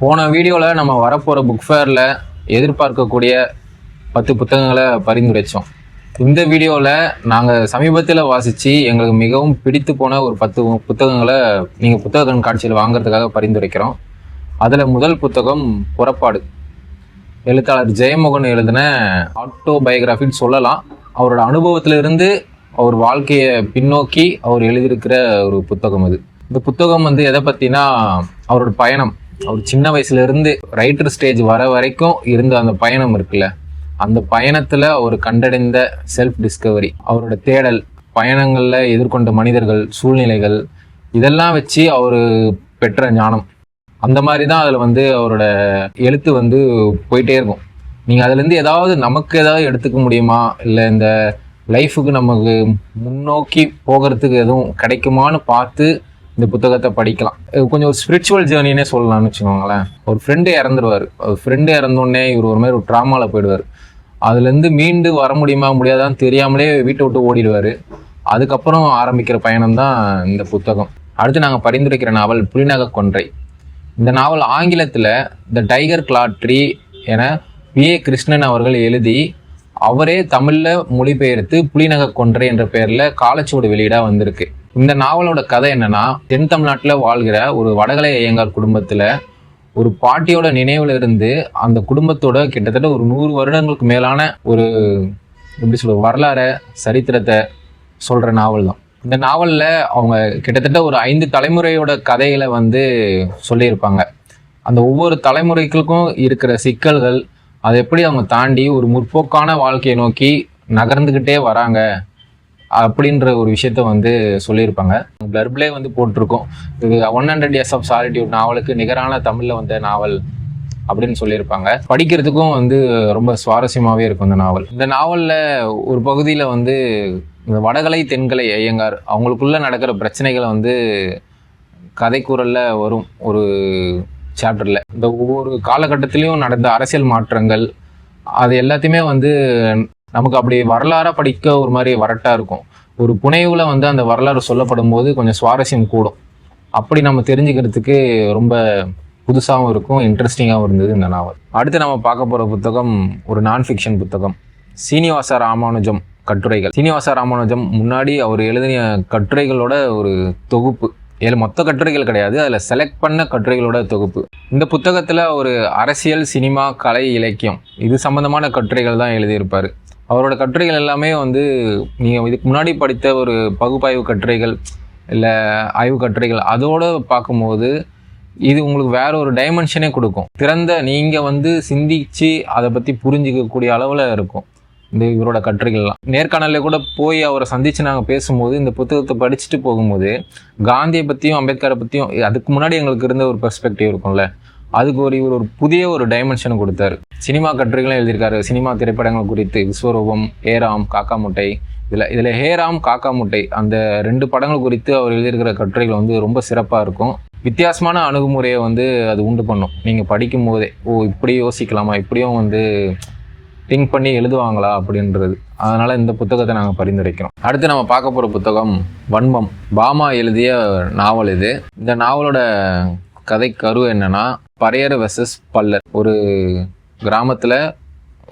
போன வீடியோவில் நம்ம வரப்போகிற புக் ஃபேரில் எதிர்பார்க்கக்கூடிய பத்து புத்தகங்களை பரிந்துரைச்சோம். இந்த வீடியோவில் நாங்கள் சமீபத்தில் வாசித்து எங்களுக்கு மிகவும் பிடித்து போன ஒரு பத்து புத்தகங்களை நீங்கள் புத்தக கண்காட்சியில் வாங்குறதுக்காக பரிந்துரைக்கிறோம். அதில் முதல் புத்தகம் புறப்பாடு. எழுத்தாளர் ஜெயமோகன் எழுதின ஆட்டோபயோகிராஃபின்னு சொல்லலாம். அவரோட அனுபவத்திலிருந்து அவர் வாழ்க்கையை பின்னோக்கி அவர் எழுதியிருக்கிற ஒரு புத்தகம் அது. இந்த புத்தகம் வந்து எதை பற்றினா அவரோட பயணம். அவர் சின்ன வயசுல இருந்து ரைட்டர் ஸ்டேஜ் வர வரைக்கும் இருந்த அந்த பயணம் இருக்குல்ல அந்த பயணத்தில் அவர் கண்டடைந்த செல்ஃப் டிஸ்கவரி அவரோட தேடல் பயணங்களில் எதிர்கொண்ட மனிதர்கள் சூழ்நிலைகள் இதெல்லாம் வச்சு அவர் பெற்ற ஞானம். அந்த மாதிரி தான் அதில் வந்து அவரோட எழுத்து வந்து போயிட்டே இருக்கும். நீங்கள் அதுலேருந்து ஏதாவது நமக்கு ஏதாவது எடுத்துக்க முடியுமா? இல்லை இந்த லைஃபுக்கு நமக்கு முன்னோக்கி போகிறதுக்கு எதுவும் கிடைக்குமான்னு பார்த்து இந்த புத்தகத்தை படிக்கலாம். கொஞ்சம் ஒரு ஸ்பிரிச்சுவல் ஜேர்னினே சொல்லலாம்னு வச்சுக்கோங்களேன். ஒரு ஃப்ரெண்டு இறந்துருவார். ஒரு ஃப்ரெண்டு இறந்தோடனே இவர் ஒரு மாதிரி ஒரு ட்ராமாவில் போயிடுவார். அதுலேருந்து மீண்டு வர முடியுமா முடியாதான்னு தெரியாமலே வீட்டை விட்டு ஓடிடுவார். அதுக்கப்புறம் ஆரம்பிக்கிற பயணம் தான் இந்த புத்தகம். அடுத்து நாங்கள் பரிந்துரைக்கிற நாவல் புலிநக கொன்றை. இந்த நாவல் ஆங்கிலத்தில் த டைகர் கிளாட்ரி என பி. ஏ. கிருஷ்ணன் அவர்கள் எழுதி அவரே தமிழில் மொழிபெயர்த்து புலிநக கொன்றை என்ற பெயரில் காலச்சுவடு வெளியீடாக வந்திருக்கு. இந்த நாவலோட கதை என்னன்னா தென் தமிழ்நாட்டில் வாழ்கிற ஒரு வடகலை ஐயங்கார் குடும்பத்தில் ஒரு பாட்டியோட நினைவுல இருந்து அந்த குடும்பத்தோட கிட்டத்தட்ட ஒரு நூறு வருடங்களுக்கு மேலான ஒரு எப்படி சொல்ற வரலாறை சரித்திரத்தை சொல்ற நாவல் தான். இந்த நாவலில் அவங்க கிட்டத்தட்ட ஒரு ஐந்து தலைமுறையோட கதைகளை வந்து சொல்லியிருப்பாங்க. அந்த ஒவ்வொரு தலைமுறைகளுக்கும் இருக்கிற சிக்கல்கள் அதை எப்படி அவங்க தாண்டி ஒரு முற்போக்கான வாழ்க்கையை நோக்கி நகர்ந்துக்கிட்டே வராங்க அப்படின்ற ஒரு விஷயத்த வந்து சொல்லியிருப்பாங்க. பிளர்பிளே வந்து போட்டிருக்கோம். இது one hundred years of solitude நாவலுக்கு நிகரான தமிழில் வந்த நாவல் அப்படின்னு சொல்லியிருப்பாங்க. படிக்கிறதுக்கும் வந்து ரொம்ப சுவாரஸ்யமாகவே இருக்கும் இந்த நாவல். இந்த நாவலில் ஒரு பகுதியில் வந்து இந்த வடகலை தென்கலை ஐயங்கார் அவங்களுக்குள்ளே நடக்கிற பிரச்சனைகளை வந்து கதைக்குரல்ல வரும் ஒரு சாப்டரில் இந்த ஒவ்வொரு காலகட்டத்திலையும் நடந்த அரசியல் மாற்றங்கள் அது எல்லாத்தையுமே வந்து நமக்கு அப்படி வரலாறாக படிக்க ஒரு மாதிரி வரட்டாக இருக்கும். ஒரு புனைவில் வந்து அந்த வரலாறு சொல்லப்படும் போது கொஞ்சம் சுவாரஸ்யம் கூடும். அப்படி நம்ம தெரிஞ்சுக்கிறதுக்கு ரொம்ப புதுசாகவும் இருக்கும் இன்ட்ரெஸ்டிங்காகவும் இருந்தது இந்த நாவல். அடுத்து நம்ம பார்க்க போகிற புத்தகம் ஒரு நான் ஃபிக்ஷன் புத்தகம். சீனிவாச ராமானுஜம் கட்டுரைகள். சீனிவாச ராமானுஜம் முன்னாடி அவர் எழுதின கட்டுரைகளோட ஒரு தொகுப்பு. ஏழு மொத்த கட்டுரைகள் கிடையாது அதில் செலக்ட் பண்ண கட்டுரைகளோட தொகுப்பு. இந்த புத்தகத்தில் ஒரு அரசியல் சினிமா கலை இலக்கியம் இது சம்மந்தமான கட்டுரைகள் தான் எழுதியிருப்பார். அவரோட கட்டுரைகள் எல்லாமே வந்து நீங்கள் இதுக்கு முன்னாடி படித்த ஒரு பகுப்பாய்வு கட்டுரைகள் இல்லை ஆய்வு கட்டுரைகள் அதோடு பார்க்கும்போது இது உங்களுக்கு வேற ஒரு டைமென்ஷனே கொடுக்கும். திறந்த நீங்கள் வந்து சிந்திச்சு அதை பற்றி புரிஞ்சிக்கக்கூடிய அளவில் இருக்கும் இந்த இவரோட கட்டுரைகள்லாம். நேர்காணலில் கூட போய் அவரை சந்தித்து நாங்கள் பேசும்போது இந்த புத்தகத்தை படிச்சுட்டு போகும்போது காந்தியை பற்றியும் அம்பேத்கரை பற்றியும் அதுக்கு முன்னாடி எங்களுக்கு இருந்த ஒரு பெர்ஸ்பெக்டிவ் இருக்கும்ல அதுக்கு ஒரு இவர் ஒரு புதிய ஒரு டைமென்ஷன் கொடுத்தாரு. சினிமா கட்டுரைகளும் எழுதியிருக்காரு. சினிமா திரைப்படங்கள் குறித்து விஸ்வரூபம் ஏராம் காக்கா முட்டை இதில் இதில் ஹேராம் காக்கா முட்டை அந்த ரெண்டு படங்கள் குறித்து அவர் எழுதியிருக்கிற கட்டுரைகள் வந்து ரொம்ப சிறப்பாக இருக்கும். வித்தியாசமான அணுகுமுறையை வந்து அது உண்டு பண்ணும். நீங்கள் படிக்கும் போதே ஓ இப்படி யோசிக்கலாமா? இப்படியும் வந்து திங்க் பண்ணி எழுதுவாங்களா? அப்படின்றது. அதனால் இந்த புத்தகத்தை நாங்கள் பரிந்துரைக்கிறோம். அடுத்து நம்ம பார்க்க போகிற புத்தகம் வன்மம். பாமா எழுதிய நாவல் இது. இந்த நாவலோட கதை கரு என்னென்னா பறையர் வெர்சஸ் பல்லர் ஒரு கிராமத்தில்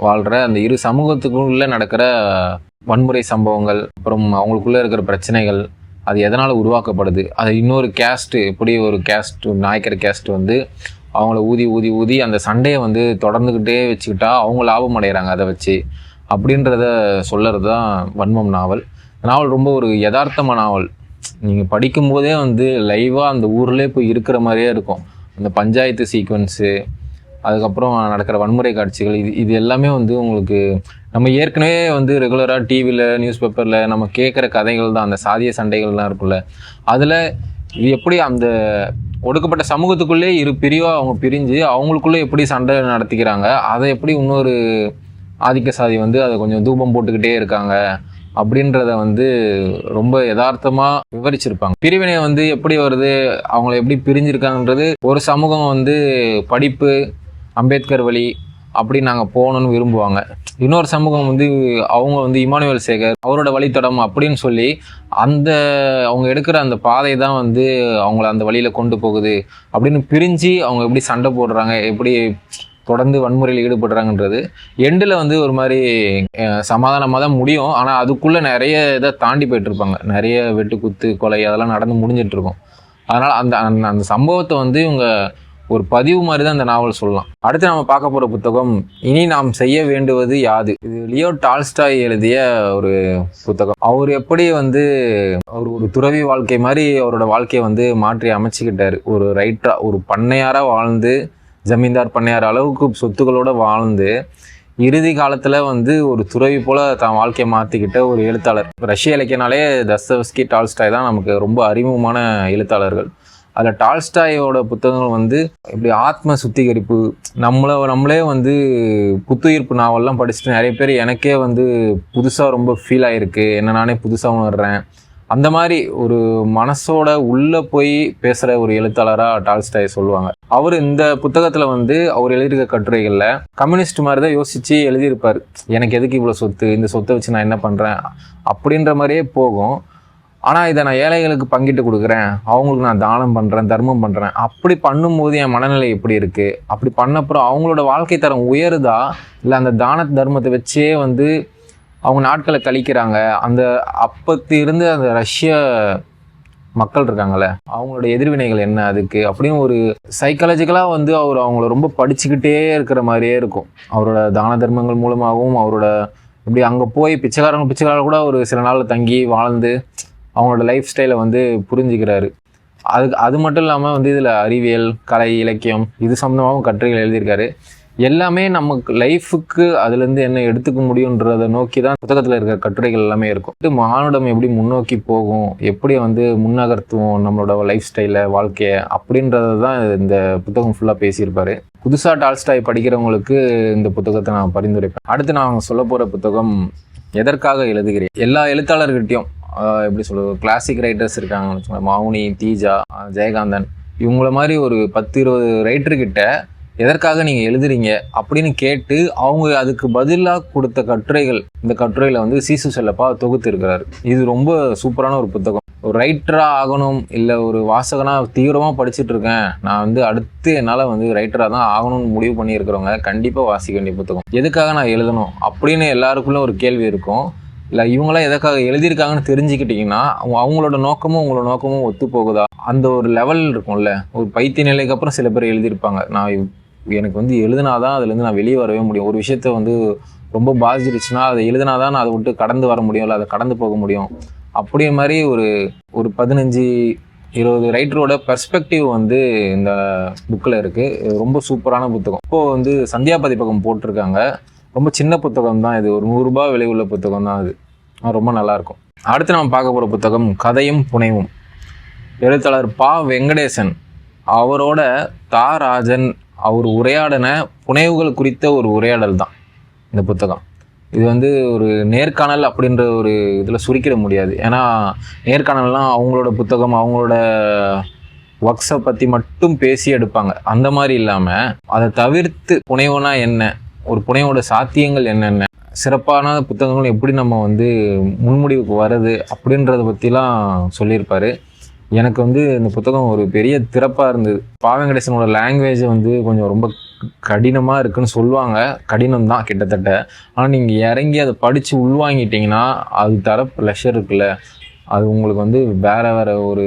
வாழ்கிற அந்த இரு சமூகத்துக்குள்ளே நடக்கிற வன்முறை சம்பவங்கள் அப்புறம் அவங்களுக்குள்ளே இருக்கிற பிரச்சனைகள் அது எதனால் உருவாக்கப்படுது? அது இன்னொரு கேஸ்ட்டு எப்படி ஒரு கேஸ்ட் நாயக்கர் கேஸ்ட் வந்து அவங்கள ஊதி ஊதி ஊதி அந்த சண்டையை வந்து தொடர்ந்துக்கிட்டே வச்சுக்கிட்டா அவங்க லாபம் அடைகிறாங்க அதை வச்சு. அப்படின்றத சொல்லறது தான் வன்மம் நாவல். நாவல் ரொம்ப ஒரு யதார்த்தமான நாவல். நீங்கள் படிக்கும்போதே வந்து லைவாக அந்த ஊர்லேயே போய் இருக்கிற மாதிரியே இருக்கும். அந்த பஞ்சாயத்து சீக்வன்ஸு அதுக்கப்புறம் நடக்கிற வன்முறை காட்சிகள் இது இது எல்லாமே வந்து உங்களுக்கு நம்ம ஏற்கனவே வந்து ரெகுலராக டிவியில் நியூஸ் பேப்பரில் நம்ம கேட்குற கதைகள் தான் அந்த சாதிய சண்டைகள்லாம் இருக்குல்ல அதில் இது எப்படி அந்த ஒடுக்கப்பட்ட சமூகத்துக்குள்ளே இரு பிரிவாக அவங்க பிரிஞ்சு அவங்களுக்குள்ளே எப்படி சண்டை நடத்திக்கிறாங்க அதை எப்படி இன்னொரு ஆதிக்க சாதி வந்து அதை கொஞ்சம் தூபம் போட்டுக்கிட்டே இருக்காங்க அப்படின்றத வந்து ரொம்ப யதார்த்தமாக விவரிச்சிருப்பாங்க. பிரிவினை வந்து எப்படி வருது அவங்கள எப்படி பிரிஞ்சிருக்காங்கன்றது ஒரு சமூகம் வந்து படிப்பு அம்பேத்கர் வழி அப்படி நாங்கள் போகணும்னு விரும்புவாங்க. இன்னொரு சமூகம் வந்து அவங்க வந்து இமானுவேல் சேகர் அவரோட வழித்தடம் அப்படின்னு சொல்லி அந்த அவங்க எடுக்கிற அந்த பாதை தான் வந்து அவங்கள அந்த வழியில் கொண்டு போகுது அப்படின்னு பிரிஞ்சு அவங்க எப்படி சண்டை போடுறாங்க எப்படி தொடர்ந்து வன்முறையில் ஈடுபடுறாங்கன்றது. எண்டில் வந்து ஒரு மாதிரி சமாதானமாக தான் முடியும். ஆனால் அதுக்குள்ளே நிறைய இதை தாண்டி போயிட்டு இருப்பாங்க நிறைய வெட்டு குத்து கொலை அதெல்லாம் நடந்து முடிஞ்சிட்ருக்கும் அதனால் அந்த அந்த அந்த சம்பவத்தை வந்து இவங்க ஒரு பதிவு மாதிரி தான் இந்த நாவல் சொல்லலாம். அடுத்து நம்ம பார்க்க போகிற புத்தகம் இனி நாம் செய்ய வேண்டுவது யாது? இது லியோ டால்ஸ்டாய் எழுதிய ஒரு புத்தகம். அவர் எப்படி வந்து அவர் ஒரு துறவி வாழ்க்கை மாதிரி அவரோட வாழ்க்கையை வந்து மாற்றி அமைச்சிக்கிட்டார். ஒரு ரைட்டராக ஒரு பண்ணையாராக வாழ்ந்து ஜமீன்தார் பண்ணையார் அளவுக்கு சொத்துக்களோட வாழ்ந்து இறுதி காலத்தில் வந்து ஒரு துறவி போல தான் வாழ்க்கையை மாற்றிக்கிட்ட ஒரு எழுத்தாளர். ரஷ்ய இலக்கியனாலே தஸ்தவஸ்கி டால்ஸ்டாய் தான் நமக்கு ரொம்ப அறிமுகமான எழுத்தாளர்கள். அதில் டால்ஸ்டாயோட புத்தகங்கள் வந்து இப்படி ஆத்ம சுத்திகரிப்பு நம்மளை நம்மளே வந்து புத்துயிர்ப்பு நாவல்லாம் படிச்சுட்டு நிறைய பேர் எனக்கே வந்து புதுசாக ரொம்ப ஃபீல் ஆகிருக்கு என்ன நானே புதுசாக உணர்றேன். அந்த மாதிரி ஒரு மனசோட உள்ளே போய் பேசுகிற ஒரு எழுத்தாளராக டால்ஸ்டாய் சொல்லுவாங்க. அவர் இந்த புத்தகத்தில் வந்து அவர் எழுதியிருக்க கட்டுரைகளில் கம்யூனிஸ்ட் மாதிரி தான் யோசித்து எழுதியிருப்பார். எனக்கு எதுக்கு இவ்வளோ சொத்து? இந்த சொத்தை வச்சு நான் என்ன பண்ணுறேன் அப்படின்ற மாதிரியே போகும். ஆனால் இதை நான் ஏழைகளுக்கு பங்கிட்டு கொடுக்குறேன். அவங்களுக்கு நான் தானம் பண்ணுறேன் தர்மம் பண்ணுறேன் அப்படி பண்ணும்போது என் மனநிலை எப்படி இருக்குது அப்படி பண்ணப்புறம் அவங்களோட வாழ்க்கை தரம் உயருதா? இல்லை அந்த தான தர்மத்தை வச்சே வந்து அவங்க நாட்களை கழிக்கிறாங்க. அந்த அப்பத்து இருந்து அந்த ரஷ்ய மக்கள் இருக்காங்கல்ல அவங்களோட எதிர்வினைகள் என்ன அதுக்கு அப்படின்னு ஒரு சைக்காலஜிக்கலாக வந்து அவர் அவங்கள ரொம்ப படிச்சுக்கிட்டே இருக்கிற மாதிரியே இருக்கும். அவரோட தான தர்மங்கள் மூலமாகவும் அவரோட இப்படி அங்கே போய் பிச்சைக்காரங்க பிச்சைக்காரங்க கூட ஒரு சில நாள் தங்கி வாழ்ந்து அவங்களோட லைஃப் ஸ்டைலை வந்து புரிஞ்சுக்கிறாரு. அதுக்கு அது மட்டும் இல்லாமல் வந்து இதில் அறிவியல் கலை இலக்கியம் இது சம்மந்தமாகவும் கட்டுரைகள் எழுதியிருக்காரு. எல்லாமே நமக்கு லைஃபுக்கு அதுலேருந்து என்ன எடுத்துக்க முடியுன்றதை நோக்கி தான் புத்தகத்தில் இருக்கிற கட்டுரைகள் எல்லாமே இருக்கும். இது மானுடம் எப்படி முன்னோக்கி போகும் எப்படி வந்து முன்னகர்த்துவோம் நம்மளோட லைஃப் ஸ்டைலை வாழ்க்கையை அப்படின்றத தான் இந்த புத்தகம் ஃபுல்லாக பேசியிருப்பாரு. புதுசாக டால்ஸ்டாய் படிக்கிறவங்களுக்கு இந்த புத்தகத்தை நான் பரிந்துரைப்பேன். அடுத்து நான் சொல்ல போகிற புத்தகம் எதற்காக எழுதுகிறேன்? எல்லா எழுத்தாளர்கிட்டையும் எப்படி சொல்கிறது கிளாசிக் ரைட்டர்ஸ் இருக்காங்கன்னு வச்சுக்கோங்க மௌனி தீஜா ஜெயகாந்தன். இவங்கள மாதிரி ஒரு பத்து இருபது ரைட்டர்கிட்ட எதற்காக நீங்கள் எழுதுறீங்க அப்படின்னு கேட்டு அவங்க அதுக்கு பதிலாக கொடுத்த கட்டுரைகள் இந்த கட்டுரையில் வந்து சீசு செல்லப்பா தொகுத்து இருக்கிறாரு இது ரொம்ப சூப்பரான ஒரு புத்தகம். ஒரு ரைட்டராக ஆகணும் இல்லை ஒரு வாசகனாக தீவிரமாக படிச்சுட்டு இருக்கேன் நான் வந்து அடுத்து என்னால் வந்து ரைட்டராக தான் ஆகணும்னு முடிவு பண்ணியிருக்கிறவங்க கண்டிப்பாக வாசிக்க வேண்டிய புத்தகம். எதுக்காக நான் எழுதணும் அப்படின்னு எல்லாருக்குள்ள ஒரு கேள்வி இருக்கும். இல்லை இவங்களாம் எதுக்காக எழுதியிருக்காங்கன்னு தெரிஞ்சுக்கிட்டிங்கன்னா அவங்க- அவங்களோட நோக்கமும் உங்களோட நோக்கமும் ஒத்து போகுதா அந்த ஒரு லெவல் இருக்கும்ல. ஒரு பைத்திய நிலைக்கு அப்புறம் சில பேர் எழுதியிருப்பாங்க. நான் எனக்கு வந்து எழுதினாதான் அதுலேருந்து நான் வெளியே வரவே முடியும். ஒரு விஷயத்த வந்து ரொம்ப பாதிச்சிருச்சுன்னா அதை எழுதினாதான் நான் அதை விட்டு கடந்து வர முடியும் இல்லை அதை கடந்து போக முடியும். அப்படியே மாதிரி ஒரு ஒரு பதினஞ்சு இருபது ரைட்டரோட பெர்ஸ்பெக்டிவ் வந்து இந்த புக்கில் இருக்குது ரொம்ப சூப்பரான புத்தகம். இப்போது வந்து சந்தியா பதிப்பகம் போட்டிருக்காங்க. ரொம்ப சின்ன புத்தகம் தான் இது. ஒரு நூறுரூபா விலை உள்ள புத்தகம் தான் அது. ரொம்ப நல்லாயிருக்கும் அடுத்து நம்ம பார்க்க போகிற புத்தகம் கதையும் புனைவும். எழுத்தாளர் பா வெங்கடேசன் அவரோட தா ராஜன் அவர் உரையாடின புனைவுகள் குறித்த ஒரு உரையாடல் தான் இந்த புத்தகம். இது வந்து ஒரு நேர்காணல் அப்படின்ற ஒரு இதில் சுருக்கிட முடியாது. ஏன்னா நேர்காணல்லாம் அவங்களோட புத்தகம் அவங்களோட ஒர்க்ஸை பற்றி மட்டும் பேசி எடுப்பாங்க. அந்த மாதிரி இல்லாமல் அதை தவிர்த்து புனைவுனா என்ன? ஒரு புனைவோட சாத்தியங்கள் என்னென்ன? சிறப்பான புத்தகங்கள் எப்படி நம்ம வந்து முன்முடிவுக்கு வருது அப்படின்றத பற்றிலாம் சொல்லியிருப்பார். எனக்கு வந்து இந்த புத்தகம் ஒரு பெரிய திறப்பாக இருந்தது. பாவங்கடேசனோட லாங்குவேஜ் வந்து கொஞ்சம் ரொம்ப கடினமாக இருக்குன்னு சொல்லுவாங்க. கடினம் தான் கிட்டத்தட்ட. ஆனால் நீங்கள் இறங்கி அதை படித்து உள்வாங்கிட்டீங்கன்னா அது தர ப்ளஷர் இருக்குல்ல. அது உங்களுக்கு வந்து வேற வேற ஒரு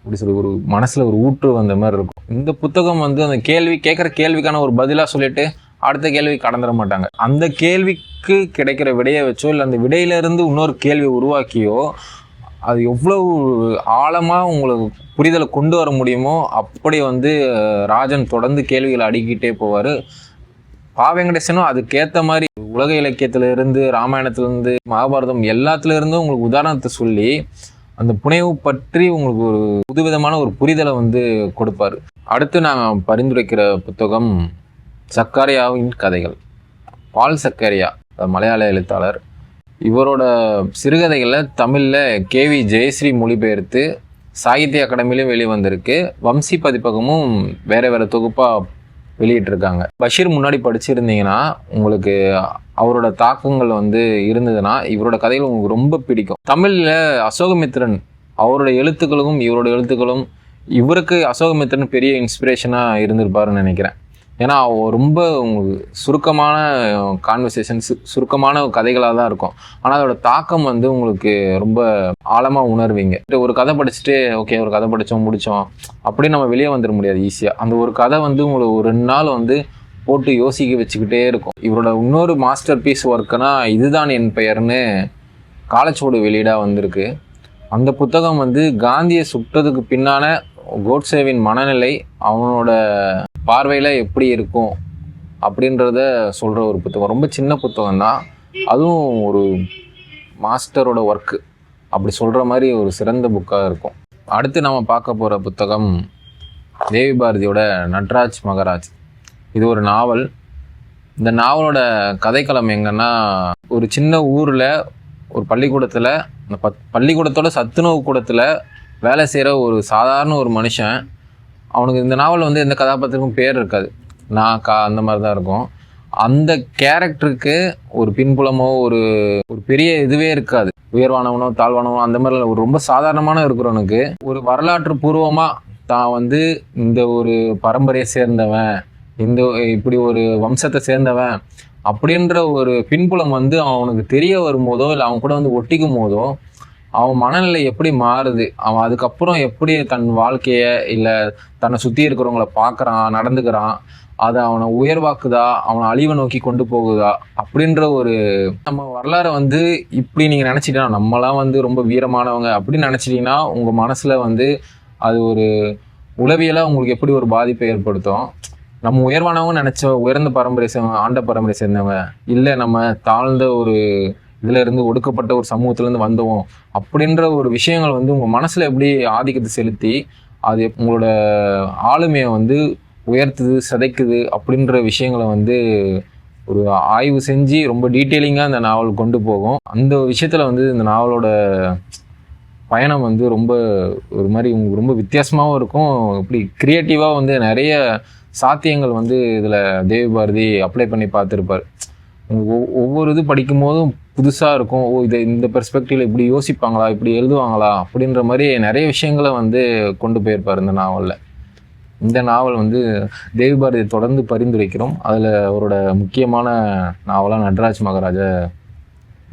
எப்படி சொல்லி ஒரு மனசில் ஒரு ஊற்று வந்த மாதிரி இருக்கும். இந்த புத்தகம் வந்து அந்த கேள்வி கேட்குற கேள்விக்கான ஒரு பதிலாக சொல்லிட்டு அடுத்த கேள்வி கடந்துட மாட்டாங்க. அந்த கேள்விக்கு கிடைக்கிற விடையை வச்சோ இல்லை அந்த விடையிலேருந்து இன்னொரு கேள்வி உருவாக்கியோ அது எவ்வளவு ஆழமாக உங்களுக்கு புரிதலை கொண்டு வர முடியுமோ அப்படி வந்து ராஜன் தொடர்ந்து கேள்விகளை அடுக்கிட்டே போவார். பா வெங்கடேசனும் அதுக்கேற்ற மாதிரி உலக இலக்கியத்திலிருந்து ராமாயணத்துலேருந்து மகாபாரதம் எல்லாத்துலேருந்தும் உங்களுக்கு உதாரணத்தை சொல்லி அந்த புனைவு பற்றி உங்களுக்கு ஒரு புதுவிதமான ஒரு புரிதலை வந்து கொடுப்பாரு. அடுத்து நான் பரிந்துரைக்கிற புத்தகம் சக்காரியாவின் கதைகள். பால் சக்கரையா மலையாள எழுத்தாளர் இவரோட சிறுகதைகளை தமிழில் கேவி ஜெயஸ்ரீ மொழிபெயர்த்து சாகித்ய அகாடமிலையும் வெளிவந்திருக்கு. வம்சி பதிப்பகமும் வேறு வேறு தொகுப்பாக வெளியிட்டிருக்காங்க. பஷீர் முன்னாடி படிச்சிருந்தீங்கன்னா உங்களுக்கு அவரோட தாக்கங்கள் வந்து இருந்ததுன்னா இவரோட கதைகள் உங்களுக்கு ரொம்ப பிடிக்கும். தமிழில் அசோகமித்திரன் அவரோட எழுத்துக்களும் இவரோட எழுத்துக்களும் இவருக்கு அசோகமித்திரன் பெரிய இன்ஸ்பிரேஷனாக இருந்திருப்பாருன்னு நினைக்கிறேன். ஏன்னா ரொம்ப உங்களுக்கு சுருக்கமான கான்வர்சேஷன்ஸ் சுருக்கமான கதைகளாக தான் இருக்கும். ஆனால் அதோட தாக்கம் வந்து உங்களுக்கு ரொம்ப ஆழமாக உணர்வீங்க. ஒரு கதை படிச்சுட்டு ஓகே ஒரு கதை படித்தோம் முடித்தோம் அப்படியே நம்ம வெளியே வந்துட முடியாது ஈஸியாக அந்த ஒரு கதை வந்து உங்களுக்கு ஒரு ரெண்டு நாள் வந்து போட்டு யோசிக்க வச்சுக்கிட்டே இருக்கும். இவரோட இன்னொரு மாஸ்டர் பீஸ் ஒர்க்குனா இதுதான் என் பெயர்னு காலச்சோடு வெளியீடாக வந்திருக்கு. அந்த புத்தகம் வந்து காந்தியை சுட்டதுக்கு பின்னான கோட்சேவின் மனநிலை அவனோட பார்வையில் எப்படி இருக்கும் அப்படின்றத சொல்கிற ஒரு புத்தகம். ரொம்ப சின்ன புத்தகம் தான். அதுவும் ஒரு மாஸ்டரோட ஒர்க்கு அப்படி சொல்கிற மாதிரி ஒரு சிறந்த புக்காக இருக்கும். அடுத்து நம்ம பார்க்க போகிற புத்தகம் தேவி பாரதியோட நட்ராஜ் மகராஜ். இது ஒரு நாவல். இந்த நாவலோட கதைக்களம் எங்கன்னா ஒரு சின்ன ஊரில் ஒரு பள்ளிக்கூடத்தில் அந்த பத் பள்ளிக்கூடத்தோட சத்துணவு கூடத்தில் வேலை செய்கிற ஒரு சாதாரண ஒரு மனுஷன் அவனுக்கு இந்த நாவல் வந்து எந்த கதாபாத்திரமும் பேர் இருக்காது. நான் கா அந்த மாதிரி தான் இருக்கும். அந்த கேரக்டருக்கு ஒரு பின்புலமோ ஒரு ஒரு பெரிய இதுவே இருக்காது. உயர்வானவனோ தாழ்வானவனோ அந்த மாதிரி ஒரு ரொம்ப சாதாரணமான இருக்கிறவனுக்கு ஒரு வரலாற்று பூர்வமாக தான் வந்து இந்த ஒரு பரம்பரையை சேர்ந்தவன் இந்த இப்படி ஒரு வம்சத்தை சேர்ந்தவன் அப்படின்ற ஒரு பின்புலம் வந்து அவனுக்கு தெரிய வரும்போதோ இல்லை அவன் கூட வந்து ஒட்டிக்கும் போதோ அவன் மனநிலை எப்படி மாறுது? அவன் அதுக்கப்புறம் எப்படி தன் வாழ்க்கையை இல்லை தன்னை சுற்றி இருக்கிறவங்கள பார்க்குறான் நடந்துக்கிறான் அது அவனை உயர்வாக்குதா? அவனை அழிவை நோக்கி கொண்டு போகுதா? அப்படின்ற ஒரு நம்ம வரலாறை வந்து இப்படி நீங்கள் நினச்சிட்டா நம்மலாம் வந்து ரொம்ப வீரமானவங்க அப்படின்னு நினச்சிட்டிங்கன்னா உங்கள் மனசில் வந்து அது ஒரு உளவியலாக உங்களுக்கு எப்படி ஒரு பாதிப்பை ஏற்படுத்தும்? நம்ம உயர்வானவங்க நினச்ச உயர்ந்த பரம்பரை சேர்ந்தவங்க ஆண்ட பரம்பரை சேர்ந்தவங்க இல்லை நம்ம தாழ்ந்த ஒரு இதிலிருந்து ஒடுக்கப்பட்ட ஒரு சமூகத்திலேருந்து வந்தோம் அப்படின்ற ஒரு விஷயங்கள் வந்து உங்கள் மனசில் எப்படி ஆதிக்கத்தை செலுத்தி அது உங்களோட ஆளுமையை வந்து உயர்த்துது சிதைக்குது அப்படின்ற விஷயங்களை வந்து ஒரு ஆய்வு செஞ்சு ரொம்ப டீட்டெயிலிங்காக இந்த நாவல் கொண்டு போகும். அந்த விஷயத்தில் வந்து இந்த நாவலோட பயணம் வந்து ரொம்ப ஒரு மாதிரி உங்களுக்கு ரொம்ப வித்தியாசமாகவும் இருக்கும். இப்படி க்ரியேட்டிவாக வந்து நிறைய சாத்தியங்கள் வந்து இதில் தேவி பாரதி அப்ளை பண்ணி பார்த்துருப்பார். ஒவ்வொரு இது படிக்கும் போதும் புதுசாக இருக்கும். ஓ இதை இந்த பெர்ஸ்பெக்டிவில் இப்படி யோசிப்பாங்களா? இப்படி எழுதுவாங்களா? அப்படின்ற மாதிரி நிறைய விஷயங்களை வந்து கொண்டு போயிருப்பார் இந்த நாவலில். இந்த நாவல் வந்து தேவி பாரதி தொடர்ந்து பரிந்துரைக்கிறோம். அதில் அவரோட முக்கியமான நாவலாக நடராஜ் மகாராஜை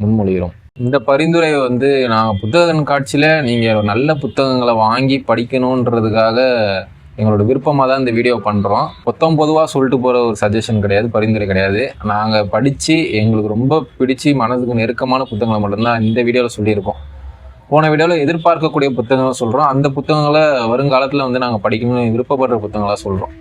முன்மொழிகிறோம். இந்த பரிந்துரை வந்து நான் புத்தக கண்காட்சியில் நீங்கள் நல்ல புத்தகங்களை வாங்கி படிக்கணுன்றதுக்காக எங்களோட விருப்பமாக தான் இந்த வீடியோ பண்ணுறோம் மொத்தம் பொதுவாக சொல்லிட்டு போகிற ஒரு சஜஷன் கிடையாது பரிந்துரை கிடையாது. நாங்கள் படித்து எங்களுக்கு ரொம்ப பிடிச்சி மனதுக்கு நெருக்கமான புத்தகங்களை மட்டும்தான் இந்த வீடியோவில் சொல்லியிருக்கோம். போன வீடியோவில் எதிர்பார்க்கக்கூடிய புத்தகங்களை சொல்கிறோம் அந்த புத்தகங்களை வருங்காலத்தில் வந்து நாங்கள் படிக்கணும்னு விருப்பப்படுற புத்தகங்களாக சொல்கிறோம்